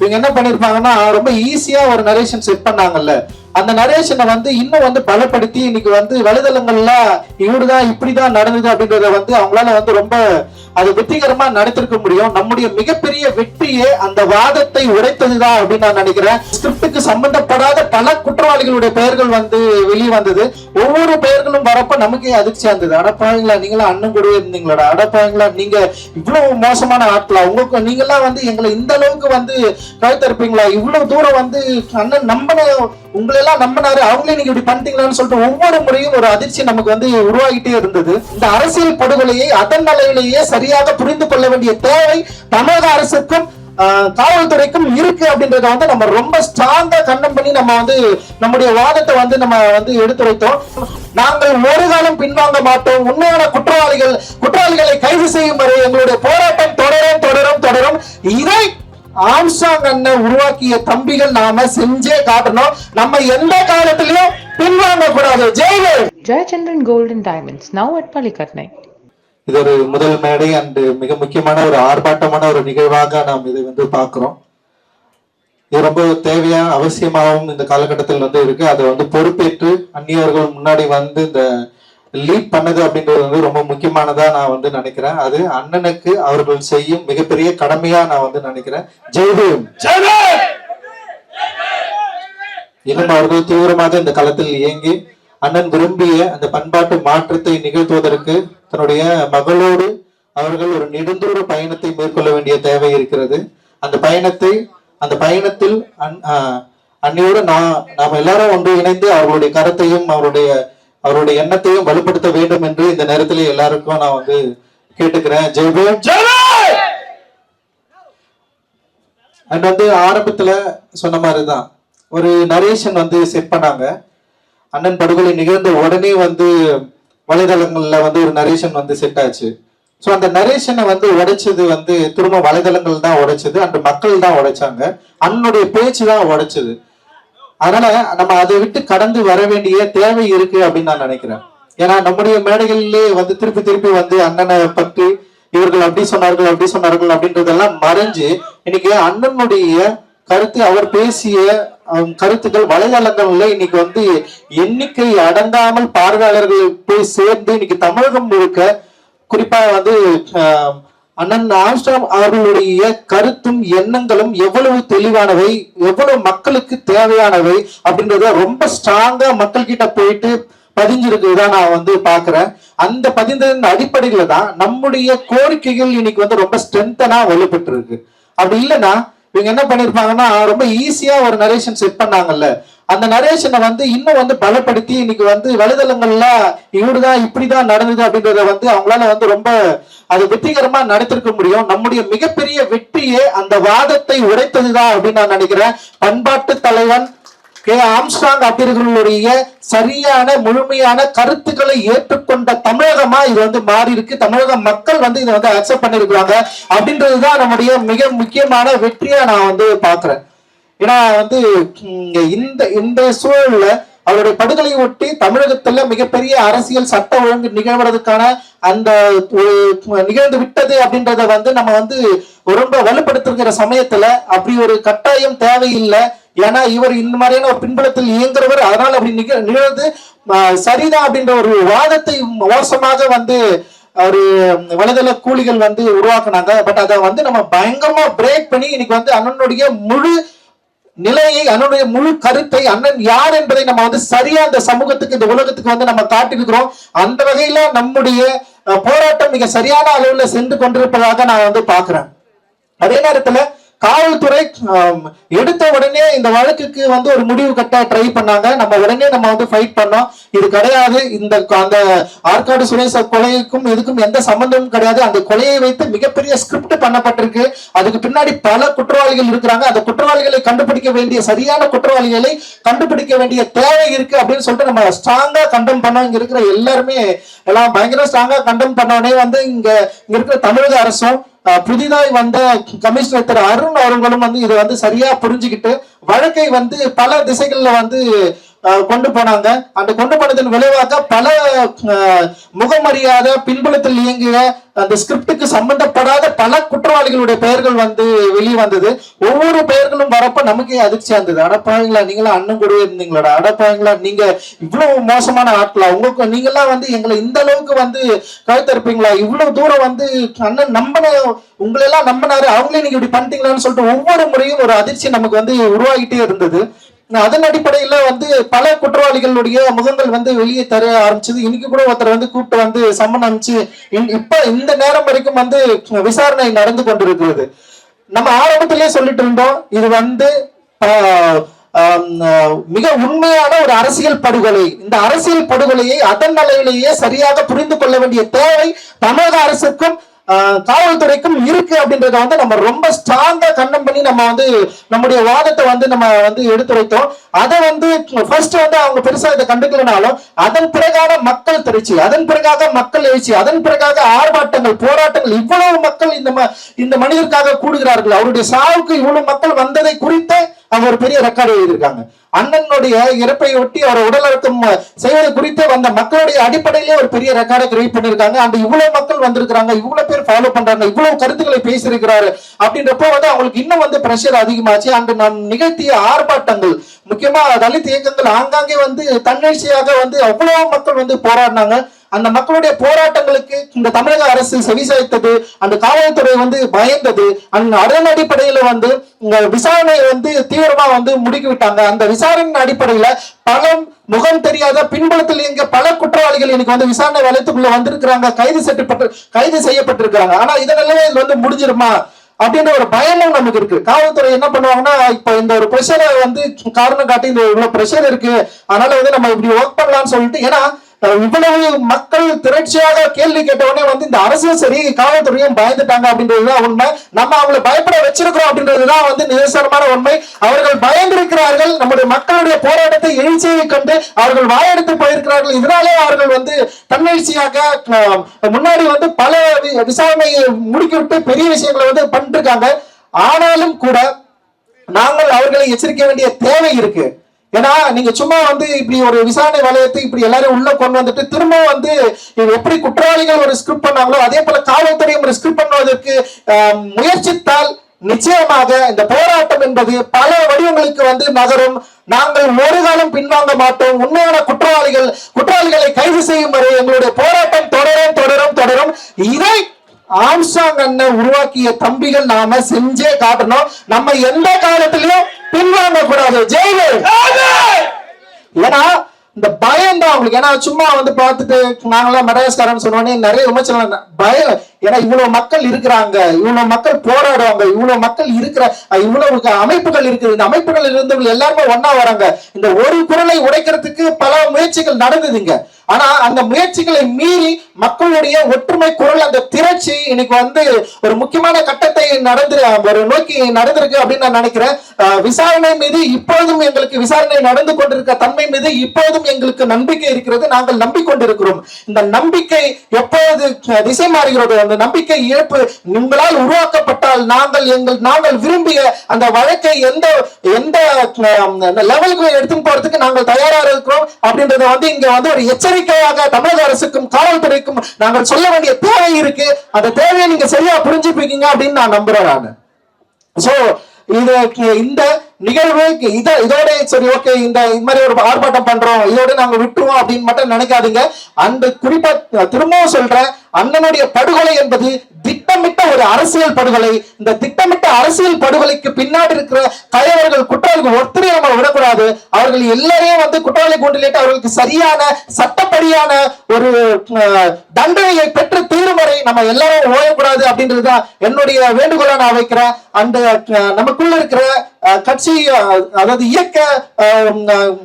இவங்க என்ன பண்ணிருப்பாங்கன்னா ரொம்ப ஈஸியா ஒரு நரேஷன் செட் பண்ணாங்கல்ல. அந்த நரேஷனை வந்து இன்னும் வந்து பலப்படுத்தி இன்னைக்கு வந்து வலைதளங்கள்ல இவருதான் இப்படிதான் நடந்தது அப்படின்றத வந்து அவங்களால வந்து ரொம்ப அது வெற்றிகரமா நடத்திருக்க முடியும். நம்முடைய மிகப்பெரிய வெற்றியே அந்த வாதத்தை உடைத்ததுதான் அப்படின்னு நான் நினைக்கிறேன். ஸ்கிரிப்டுக்கு சம்பந்தப்படாத பல குற்றவாளிகளுடைய பெயர்கள் வந்து வெளியே வந்தது. ஒவ்வொரு பெயர்களும் வர நமக்கே அதிர்ச்சியா இருந்தது. அடப்பாங்களா நீங்களா அண்ணன் கூடவே இருந்தீங்களா அடப்பாங்களா நீங்க இவ்வளவு மோசமான ஆட்களா? உங்களுக்கு நீங்களாம் வந்து எங்களை இந்த அளவுக்கு வந்து கழுத்தறுப்பீங்களா இவ்வளவு தூரம் வந்து அண்ணன் நம்பின உங்களை எல்லாம் நம்பினாரு. அவங்களே நீங்க இப்படி பண்ணிட்டீங்களான்னு சொல்லிட்டு ஒவ்வொரு முறையும் ஒரு அதிர்ச்சி நமக்கு வந்து உருவாகிட்டே இருந்தது. இந்த அரசியல் படுகொலையை அதன் நிலையிலேயே சரியாக புரிந்து கொள்ள வேண்டிய தேவை தமிழக அரசுக்கும் காவல்துறைக்கும் இருக்கு அப்படின்றத வந்து நம்ம ரொம்ப ஸ்ட்ராங்கா கண்டம் பண்ணி நம்ம வந்து நம்முடைய வாதத்தை வந்து நம்ம வந்து எடுத்துரைத்தோம். நாங்கள் ஒரு காலம் பின்வாங்க மாட்டோம். உண்மையான குற்றவாளிகள் குற்றவாளிகளை கைது செய்யும் வரை எங்களுடைய போராட்டம் தொடரும் தொடரும் தொடரும். இதை ஆம்சாங் அண்ணன் உருவாக்கிய தம்பிகள் நாம செஞ்சே காட்டணும். நம்ம எந்த காலத்திலயும் பின்வாங்க கூடாது jailer Jayachandran golden diamonds now at at இது ஒரு முதல் மேடை அண்ட் மிக முக்கியமான ஒரு ஆர்ப்பாட்டமான ஒரு நிகழ்வாக நாம் இதை வந்து பார்க்கிறோம். இது ரொம்ப தேவையா அவசியமாகவும் இந்த காலகட்டத்தில் வந்து இருக்கு. அதை வந்து பொறுப்பேற்று அந்நியர்கள் முன்னாடி வந்து இந்த லீட் பண்ணது அப்படின்றது வந்து ரொம்ப முக்கியமானதா நான் வந்து நினைக்கிறேன். அது அண்ணனுக்கு அவர்கள் செய்யும் மிகப்பெரிய கடமையா நான் வந்து நினைக்கிறேன். ஜெய்பீம் இன்னும் அவர்கள் தீவிரமாக இந்த களத்தில் இயங்கி அண்ணன் விரும்பிய அந்த பண்பாட்டு மாற்றத்தை நிகழ்த்துவதற்கு தன்னுடைய மகளோடு அவர்கள் ஒரு நெடுந்தூர பயணத்தை மேற்கொள்ள வேண்டிய தேவை இருக்கிறது. அந்த பயணத்தை அந்த பயணத்தில் அன்னையோடு நான் நாம் எல்லாரும் ஒன்று இணைந்து அவர்களுடைய கருத்தையும் அவருடைய அவருடைய எண்ணத்தையும் வலுப்படுத்த வேண்டும் என்று இந்த நேரத்தில் எல்லாருக்கும் நான் வந்து கேட்டுக்கிறேன். ஜெய்பீம் அண்ட் வந்து ஆரம்பத்துல சொன்ன மாதிரிதான். ஒரு நரேஷன் வந்து செட் பண்ணாங்க. அண்ணன் படுகொலை நிகழ்ந்த உடனே வந்து வலைதளங்கள்ல வந்து ஒரு நரேஷன் வந்து செட் ஆச்சு. ஸோ அந்த நரேஷனை வந்து உடைச்சது வந்து திரும்ப வலைதளங்கள் தான் உடைச்சது அந்த மக்கள் தான் உடைச்சாங்க. அண்ணனுடைய பேச்சு தான் உடைச்சது. அதனால நம்ம அதை விட்டு கடந்து வர வேண்டிய தேவை இருக்கு அப்படின்னு நான் நினைக்கிறேன். ஏன்னா நம்முடைய மேடைகளிலே வந்து திருப்பி திருப்பி வந்து அண்ணனை பற்றி இவர்கள் அப்படி சொன்னார்கள் அப்படி சொன்னார்கள் அப்படின்றதெல்லாம் மறைஞ்சு இன்னைக்கு அண்ணனுடைய கருத்து அவர் பேசிய கருத்துக்கள் வலைதளங்கள்ல இன்னைக்கு வந்து எண்ணிக்கை அடங்காமல் பார்வையாளர்கள் போய் சேர்ந்து இன்னைக்கு தமிழகம் முழுக்க குறிப்பா வந்து அண்ணன் ஆம்ஸ்டாம் அவர்களுடைய கருத்தும் எண்ணங்களும் எவ்வளவு தெளிவானவை எவ்வளவு மக்களுக்கு தேவையானவை அப்படின்றத ரொம்ப ஸ்ட்ராங்கா மக்கள் கிட்ட போயிட்டு பதிஞ்சிருக்குதான் நான் வந்து பாக்குறேன். அந்த பதிந்ததன் அடிப்படையில தான் நம்முடைய கோரிக்கைகள் இன்னைக்கு வந்து ரொம்ப ஸ்ட்ரென்தனா வலுப்பட்டு இருக்கு அப்படி இல்லைன்னா இவங்க என்ன பண்ணிருப்பாங்கன்னா ரொம்ப ஈஸியா ஒரு நரேஷன் செட் பண்ணாங்கல்ல. அந்த நரேஷனை வந்து இன்னும் வந்து பலப்படுத்தி இன்னைக்கு வந்து வலைதளங்கள்ல இவருதான் இப்படிதான் நடந்தது அப்படின்றத வந்து அவங்களால வந்து ரொம்ப அது வெற்றிகரமா நடத்திருக்க முடியும். நம்முடைய மிகப்பெரிய வெற்றியே அந்த வாதத்தை உடைத்ததுதான் அப்படின்னு நான் நினைக்கிறேன். பண்பாட்டு தலைவன் கே ஆம்ஸ்டாங் அப்படிர்களுடைய சரியான முழுமையான கருத்துக்களை ஏற்றுக்கொண்ட தமிழகமா இது வந்து மாறி இருக்கு தமிழக மக்கள் வந்து இதை வந்து அக்செப்ட் பண்ணிருக்கிறாங்க அப்படின்றதுதான் நம்முடைய மிக முக்கியமான வெற்றியா நான் வந்து பாக்குறேன் ஏன்னா வந்து இந்த இந்த சூழல்ல அவருடைய படுகொலை ஒட்டி தமிழகத்துல மிகப்பெரிய அரசியல் சட்ட ஒழுங்கு நிகழ்வதற்கான அந்த நிகழ்ந்து விட்டது அப்படின்றத வந்து நம்ம வந்து ரொம்ப வலுப்படுத்துகிற சமயத்துல அப்படி ஒரு கட்டாயம் தேவையில்லை. ஏன்னா இவர் இந்த மாதிரியான ஒரு பின்புலத்தில் இயங்குறவர் அதனால அப்படி நிக நிகழ்ந்து சரிதான் அப்படின்ற ஒரு வாதத்தை மோசமாக வந்து ஒரு வலைதள கூலிகள் வந்து உருவாக்குனாங்க. பட் அதை வந்து நம்ம பயங்கரமா பிரேக் பண்ணி இன்னைக்கு வந்து அண்ணனுடைய முழு நிலையை அண்ணனுடைய முழு கருத்தை அண்ணன் யார் என்பதை நம்ம வந்து சரியா இந்த சமூகத்துக்கு இந்த உலகத்துக்கு வந்து நம்ம காட்டியிருக்கிறோம். அந்த வகையில நம்முடைய போராட்டம் மிக சரியான அளவுல சென்று கொண்டிருப்பதாக நான் வந்து பாக்குறேன் அதே நேரத்துல காவல்துறை எடுத்த உடனே இந்த வழக்குக்கு வந்து ஒரு முடிவு கட்ட ட்ரை பண்ணாங்க. நம்ம உடனே நம்ம வந்து ஃபைட் பண்ணோம். இது கிடையாது. இந்த அந்த ஆற்காடு சுரேஷ் கொலைக்கும் இதுக்கும் எந்த சம்பந்தமும் கிடையாது. அந்த கொலையை வைத்து மிகப்பெரிய ஸ்கிரிப்ட் பண்ணப்பட்டிருக்கு. அதுக்கு பின்னாடி பல குற்றவாளிகள் இருக்கிறாங்க. அந்த குற்றவாளிகளை கண்டுபிடிக்க வேண்டிய சரியான குற்றவாளிகளை கண்டுபிடிக்க வேண்டிய தேவை இருக்கு அப்படின்னு சொல்லிட்டு நம்ம ஸ்ட்ராங்கா கண்டம் பண்ணோம். இங்க இருக்கிற எல்லாருமே எல்லாம் பயங்கர ஸ்ட்ராங்கா கண்டம் பண்ணோடனே வந்து இங்க இங்க இருக்கிற தமிழக அரசும் புதிதாய் வந்த கமிஷனர் திரு அருண் அவர்களும் வந்து இதை வந்து சரியா புரிஞ்சுக்கிட்டு வழக்கை வந்து பல திசைகள்ல வந்து கொண்டு போனாங்க. அந்த கொண்டு போனதன் விளைவாக பல அஹ், முகமறியாத பின்புலத்தில் இயங்கிய அந்த ஸ்கிரிப்டுக்கு சம்பந்தப்படாத பல குற்றவாளிகளுடைய பெயர்கள் வந்து வெளியே வந்தது ஒவ்வொரு பெயர்களும் வரப்ப நமக்கே அதிர்ச்சியா இருந்தது. அடப்பாங்களா நீங்களா அண்ணன் கூடவே இருந்தீங்களாடா. அடப்பாங்களா நீங்க இவ்வளவு மோசமான ஆட்களா? உங்களுக்கு நீங்கெல்லாம் வந்து எங்களை இந்த அளவுக்கு வந்து கழுத்தறுப்பீங்களா? இவ்வளவு தூரம் வந்து அண்ணன் நம்பின உங்களை எல்லாம் நம்பினாரு. அவங்களே நீங்க இப்படி பண்ணிட்டீங்களான்னு சொல்லிட்டு ஒவ்வொரு முறையும் ஒரு அதிர்ச்சி நமக்கு வந்து உருவாகிட்டே இருந்தது. அதன் அடிப்படையில வந்து பல குற்றவாளிகளுடைய முகங்கள் வந்து வெளியே தர ஆரம்பிச்சது. இன்னைக்கு கூட ஒருத்தர் வந்து கூப்பிட்டு வந்து சம்மன் அமைச்சு இப்ப இந்த நேரம் வரைக்கும் வந்து விசாரணை நடந்து கொண்டிருக்கிறது. நம்ம ஆரம்பத்திலேயே சொல்லிட்டு இருந்தோம் இது வந்து ஆஹ், ஆஹ், மிக உண்மையான ஒரு அரசியல் படுகொலை. இந்த அரசியல் படுகொலையை அதன் நிலையிலேயே சரியாக புரிந்து கொள்ள வேண்டிய தேவை தமிழக அரசுக்கும் காவல்துறைக்கும் இருக்கு அப்படின்றத வந்து நம்ம ரொம்ப ஸ்ட்ராங்கா கண்டம் பண்ணி நம்ம வந்து நம்முடைய வாதத்தை வந்து நம்ம வந்து எடுத்துரைத்தோம். அதை வந்து ஃபர்ஸ்ட் வந்து அவங்க பெருசா இதை கண்டுக்கலனாலும் அதன் பிறகான மக்கள் திருச்சி அதன் பிறகாக மக்கள் எழுச்சி அதன் பிறகாக ஆர்ப்பாட்டங்கள் போராட்டங்கள் இவ்வளவு மக்கள் இந்த ம- இந்த மனிதருக்காக கூடுகிறார்கள். அவருடைய சாவுக்கு இவ்வளவு மக்கள் வந்ததை குறித்து அவங்க ஒரு பெரிய ரெக்கார்டு எழுதியிருக்காங்க. அண்ணனுடைய இறப்பை ஒட்டி அவர் உடலடக்கம் செய்வது குறித்து வந்த மக்களுடைய அடிப்படையிலே ஒரு பெரிய ரெக்கார்டை கிரியேட் பண்ணிருக்காங்க அந்த இவ்வளவு மக்கள் வந்திருக்கிறாங்க இவ்வளவு பேர் ஃபாலோ பண்றாங்க இவ்வளவு கருத்துக்களை பேசியிருக்கிறாரு அப்படின்றப்போ வந்து அவங்களுக்கு இன்னும் வந்து பிரஷர் அதிகமாச்சு. அங்கு நாம் நிகழ்த்திய ஆர்ப்பாட்டங்கள் முக்கியமா தலித் இயக்கங்கள் ஆங்காங்கே வந்து தன்னெழுச்சியாக வந்து அவ்வளவு மக்கள் வந்து போராடினாங்க. அந்த மக்களுடைய போராட்டங்களுக்கு இந்த தமிழக அரசு செவிசாய்த்தது அந்த காவல்துறை வந்து பயந்தது அந்த அதன் அடிப்படையில வந்து இந்த விசாரணையை வந்து தீவிரமா வந்து முடுக்கி விட்டாங்க அந்த விசாரணையின் அடிப்படையில பலம் முகம் தெரியாத பின்புலத்தில் இங்க பல குற்றவாளிகள் இன்னைக்கு வந்து விசாரணை வலயத்துக்குள்ள வந்திருக்கிறாங்க. கைது செய்யப்பட்டு கைது செய்யப்பட்டிருக்கிறாங்க. ஆனா இதனால இது வந்து முடிஞ்சிருமா? அப்படின்ற ஒரு பயமும் நமக்கு இருக்கு. காவல்துறை என்ன பண்ணுவாங்கன்னா இப்ப இந்த ஒரு ப்ரெஷரை வந்து காரணம் காட்டி இந்த இவ்வளவு ப்ரெஷர் இருக்கு. அதனால வந்து நம்ம இப்படி ஒர்க் பண்ணலாம்னு சொல்லிட்டு ஏன்னா இவ்வளவு மக்கள் திரட்சியாக கேள்வி கேட்ட உடனே வந்து இந்த அரசும் சரி காவல்துறையும் பயந்துட்டாங்க அப்படின்றதுதான் உண்மை. நம்ம அவங்களை பயப்பட வச்சிருக்கிறோம் அப்படின்றதுதான் வந்து நிதர்சனமான உண்மை. அவர்கள் பயந்திருக்கிறார்கள். நம்முடைய மக்களுடைய போராட்டத்தை எழுச்சியை கண்டு அவர்கள் வாயெடுத்து போயிருக்கிறார்கள். இதனாலே அவர்கள் வந்து தன்னெழுச்சியாக முன்னாடி வந்து பல வி- விசாரணையை முடுக்கிவிட்டு பெரிய விஷயங்களை வந்து பண்ணிருக்காங்க ஆனாலும் கூட நாங்கள் அவர்களை எச்சரிக்க வேண்டிய தேவை இருக்கு. ஏன்னா நீங்க சும்மா வந்து இப்படி ஒரு விசாரணை வலயத்தை இப்படி எல்லாரும் உள்ள கொண்டு வந்துட்டு திரும்ப வந்து எப்படி குற்றவாளிகள் ஒரு ஸ்கிரிப்ட் பண்ணாங்களோ அதே போல காவல்துறையும் ஒரு ஸ்கிரிப்ட் பண்ணுவதற்கு முயற்சித்தால் நிச்சயமாக இந்த போராட்டம் என்பது பல வடிவங்களுக்கு வந்து நகரும். நாங்கள் ஒரு காலம் பின்வாங்க மாட்டோம். உண்மையான குற்றவாளிகள் குற்றவாளிகளை கைது செய்யும் வரை எங்களுடைய போராட்டம் தொடரும் தொடரும் தொடரும். இதை ஆம்சாங் அண்ணன் உருவாக்கிய தம்பிகள் நாம செஞ்சே காட்டணும். நம்ம எந்த காலத்திலயும் பின்வாங்க கூடாது. ஜெயிலு ஏன்னா இந்த பயம் தான் அவங்களுக்கு ஏன்னா சும்மா வந்து பார்த்துட்டு நாங்களாம் மெடகாஸ்காரன் சொன்னோடனே நிறைய விமர்சனம் பயம். ஏன்னா இவ்வளவு மக்கள் இருக்கிறாங்க. இவ்வளவு மக்கள் போராடுவாங்க. இவ்வளவு மக்கள் இருக்கிற இவ்வளவு அமைப்புகள் இருக்குது. இந்த அமைப்புகள் இருந்தவங்க எல்லாருமே ஒன்னா வராங்க. இந்த ஒரு குரலை உடைக்கிறதுக்கு பல முயற்சிகள் நடந்ததுங்க. ஆனா அந்த முயற்சிகளை மீறி மக்களுடைய ஒற்றுமை குரல் அந்த திரட்சி இன்னைக்கு வந்து ஒரு முக்கியமான கட்டத்தை நடந்து ஒரு நோக்கி நடந்திருக்கு அப்படின்னு நான் நினைக்கிறேன். விசாரணை மீது இப்பொழுதும் எங்களுக்கு விசாரணை நடந்து கொண்டிருக்க தன்மை மீது இப்பொழுதும் எங்களுக்கு நம்பிக்கை இருக்கிறது. நாங்கள் நம்பிக்கொண்டிருக்கிறோம். இந்த நம்பிக்கை எப்பொழுது திசை மாறுகிறதோ அந்த நம்பிக்கை இழப்பு உங்களால் உருவாக்கப்பட்டால் நாங்கள் எங்கள் நாங்கள் விரும்பிய அந்த வழக்கை எந்த எந்த லெவலுக்கு எடுத்துன்னு போறதுக்கு நாங்கள் தயாரா இருக்கிறோம் அப்படின்றத வந்து இங்க வந்து ஒரு எச்சரிக்கை கோரிக்கையாக தமிழக அரசுக்கும் காவல்துறைக்கும் நாங்கள் சொல்ல வேண்டிய தேவை இருக்கு. அந்த தேவையை நீங்க சரியா புரிஞ்சுப்பீங்க அப்படின்னு நான் நம்புறேன் நான். சோ இது இந்த நிகழ்வு இத இதோட சரி ஓகே இந்த இந்த மாதிரி ஒரு ஆர்ப்பாட்டம் பண்றோம் இதோட நாங்க விட்டுருவோம் அப்படின்னு மட்டும் நினைக்காதீங்க. அந்த குறிப்பா திரும்பவும் சொல்றேன் அண்ணனுடைய படுகொலை என்பது திட்டமிட்ட ஒரு அரசியல் படுகொலை. இந்த திட்டமிட்ட அரசியல் படுகொலைக்கு பின்னாடி இருக்கிற தலைவர்கள் குற்றவாளிகள் ஒருத்தரையும் நம்ம விடக்கூடாது. அவர்கள் எல்லாரையும் வந்து குற்றவாளி கூண்டிலிட்டு அவர்களுக்கு சரியான சட்டப்படியான ஒரு அஹ், தண்டனையை பெற்று தீரும் வரை நம்ம எல்லாரும் ஓயக்கூடாது அப்படின்றதுதான் என்னுடைய வேண்டுகோளை நான் வைக்கிறேன். அந்த நமக்குள்ள இருக்கிற அஹ், கட்சி அதாவது இயக்க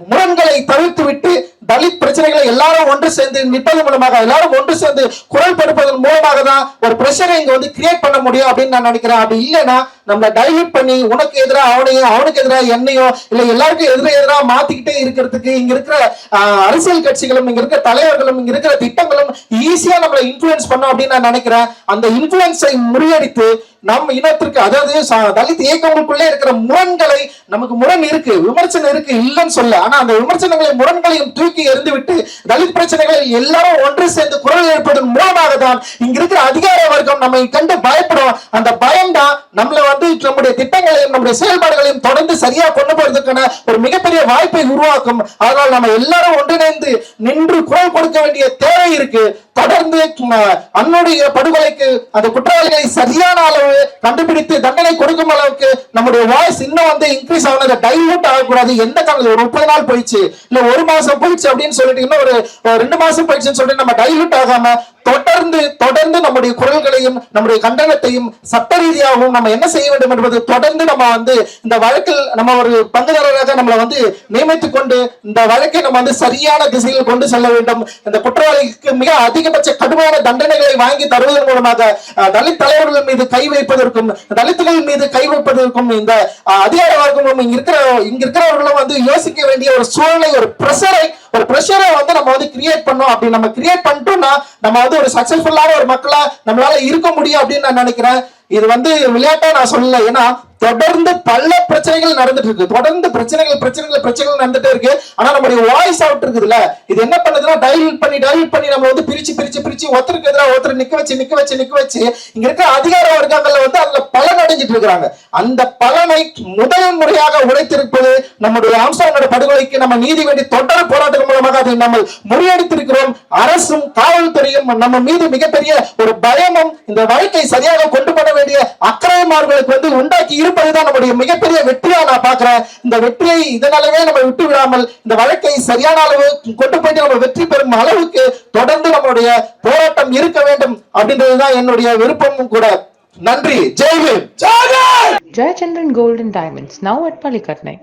முரண்களை தவிர்த்து விட்டு தலித் பிரச்சனைகளை எல்லாரும் ஒன்று சேர்ந்து நிற்பது மூலமாக எல்லாரும் ஒன்று சேர்ந்து குரல் கொடுப்பதன் மூலமாக தான் ஒரு பிரச்சனை இங்க வந்து கிரியேட் பண்ண முடியும் அப்படின்னு நான் நினைக்கிறேன். அப்படி இல்லைன்னா நம்மளை டைல்யூட் பண்ணி உனக்கு எதிராக அவனையும் அவனுக்கு எதிராக என்னையும் இல்ல எல்லாருக்கும் எதிர எதிராக மாத்திக்கிட்டே இருக்கிறதுக்கு இங்க இருக்கிற ஆஹ், அரசியல் கட்சிகளும் இங்க இருக்கிற தலைவர்களும் இங்க இருக்கிற திட்டங்களும் ஈஸியா நம்மளை இன்ஃபுளுன்ஸ் பண்ணும் அப்படின்னு நான் நினைக்கிறேன். அந்த இன்ஃபுளுன்ஸை முறியடித்து நம் இனத்திற்கு அதாவது தலித் இயக்கங்களுக்குள்ளே இருக்கிற முரண்களை நமக்கு முரண் இருக்கு விமர்சனம் இருக்கு இல்லைன்னு சொல்ல ஆனா அந்த விமர்சனங்களை முரண்களையும் தூக்கி எறிந்து விட்டு தலித் பிரச்சனைகளை எல்லாரும் ஒன்று சேர்ந்து குரல் எழுப்பதன் மூலமாக தான் இங்க இருக்கிற அதிகார வர்க்கம் நம்மை கண்டு பயப்படும். அந்த பயம் தான் நம்மள வந்து நம்முடைய திட்டங்களையும் நம்முடைய செயல்பாடுகளையும் தொடர்ந்து சரியா கொண்டு போறதுக்கான ஒரு மிகப்பெரிய வாய்ப்பை உருவாக்கும். அதனால் நம்ம எல்லாரும் ஒன்றிணைந்து நின்று குரல் கொடுக்க வேண்டிய தேவை இருக்கு. தொடர்ந்து அன்னுடைய படுகொலைக்கு அந்த குற்றவாளிகளை சரியான அளவு கண்டுபிடித்து தண்டனை கொடுக்கும் அளவுக்கு நம்முடைய வாய்ஸ் இன்னும் வந்து இன்க்ரீஸ் ஆகணும். டைல்யூட் ஆகக்கூடாது. எந்த காலத்துல ஒரு முப்பது நாள் போயிடுச்சு. இல்ல ஒரு மாசம் போயிடுச்சு அப்படின்னு சொல்லிட்டு இன்னும் ஒரு ஒரு ரெண்டு மாசம் போயிடுச்சுன்னு சொல்லிட்டு நம்ம டைல்யூட் ஆகாம தொடர்ந்து தொடர்ந்து நம்முடைய குரல்களையும் நம்முடைய கண்டனத்தையும் சட்ட ரீதியாகவும் நம்ம என்ன செய்ய வேண்டும் என்பது தொடர்ந்து நம்ம வந்து இந்த வழக்கில் நம்ம ஒரு பங்குதாரராக நம்மளை வந்து நியமித்துக் கொண்டு இந்த வழக்கை நம்ம வந்து சரியான திசையில் கொண்டு செல்ல வேண்டும். இந்த குற்றவாளிக்கு மிக அதிகபட்ச கடுமையான தண்டனைகளை வாங்கி தருவதன் மூலமாக தலித் தலைவர்கள் மீது கை வைப்பதற்கும் தலித்துகள் மீது கை வைப்பதற்கும் இந்த அதிகார வர்க்கமும் இங்க இருக்கிற இங்க இருக்கிறவர்களும் வந்து யோசிக்க வேண்டிய ஒரு சூழ்நிலை ஒரு பிரஷரை ஒரு ப்ரெஷரை வந்து நம்ம வந்து கிரியேட் பண்ணோம் அப்படி நம்ம கிரியேட் பண்ணிட்டோம்னா நம்ம வந்து ஒரு சக்சஸ்ஃபுல்லான ஒரு மக்களா நம்மளால இருக்க முடியும் அப்படின்னு நான் நினைக்கிறேன். இது வந்து விளையாட்டா நான் சொல்லல. ஏன்னா தொடர்ந்து பல பிரச்சனைகள் நடந்துட்டு இருக்கு. தொடர்ந்து பிரச்சனைகள் பிரச்சனைகள் பிரச்சனைகள் நடந்துட்டே இருக்கு. ஆனா நம்மளுடைய வாய்ஸ் அவுட் இருக்குதுல்ல. இது என்ன பண்ணுதுன்னா டைல் பண்ணி டைல் பண்ணி நம்ம வந்து பிரிச்சு பிரிச்சு பிரிச்சு ஒருத்தருக்கு எதிராக ஒருத்தர் நிக்க வச்சு நிக்க வச்சு நிக்க வச்சு இங்க இருக்கிற அதிகார வர்க்கங்கள்ல வந்து அதுல பலன் அடைஞ்சிட்டு இருக்கிறாங்க. அந்த பலனை முதல் முறையாக உடைத்திருப்பது நம்முடைய ஆம்சாங்கோட படுகொலைக்கு நம்ம நீதி வேண்டி தொடர் போராட்டம் மூலமாக அதை நம்ம முறியடித்திருக்கிறோம். அரசும் காவல்துறையும் நம்ம மீது மிகப்பெரிய ஒரு பயமும் இந்த வழக்கை சரியாக கொண்டு போட வேண்டிய அக்கறைமார்களுக்கு வந்து உண்டாக்கி இருப்பதுதான் நம்முடைய மிகப்பெரிய வெற்றியா நான் பாக்குறேன் இந்த வெற்றியை இதனாலவே நம்ம விட்டு விடாமல் இந்த வழக்கை சரியான அளவு கொண்டு போயிட்டு நம்ம வெற்றி பெறும் அளவுக்கு தொடர்ந்து நம்மளுடைய போராட்டம் இருக்க வேண்டும் அப்படின்றதுதான் என்னுடைய விருப்பமும் கூட. நன்றி. ஜெய்ஹிந்த். Jayachandran Gold and Diamonds, now at Palikatnai.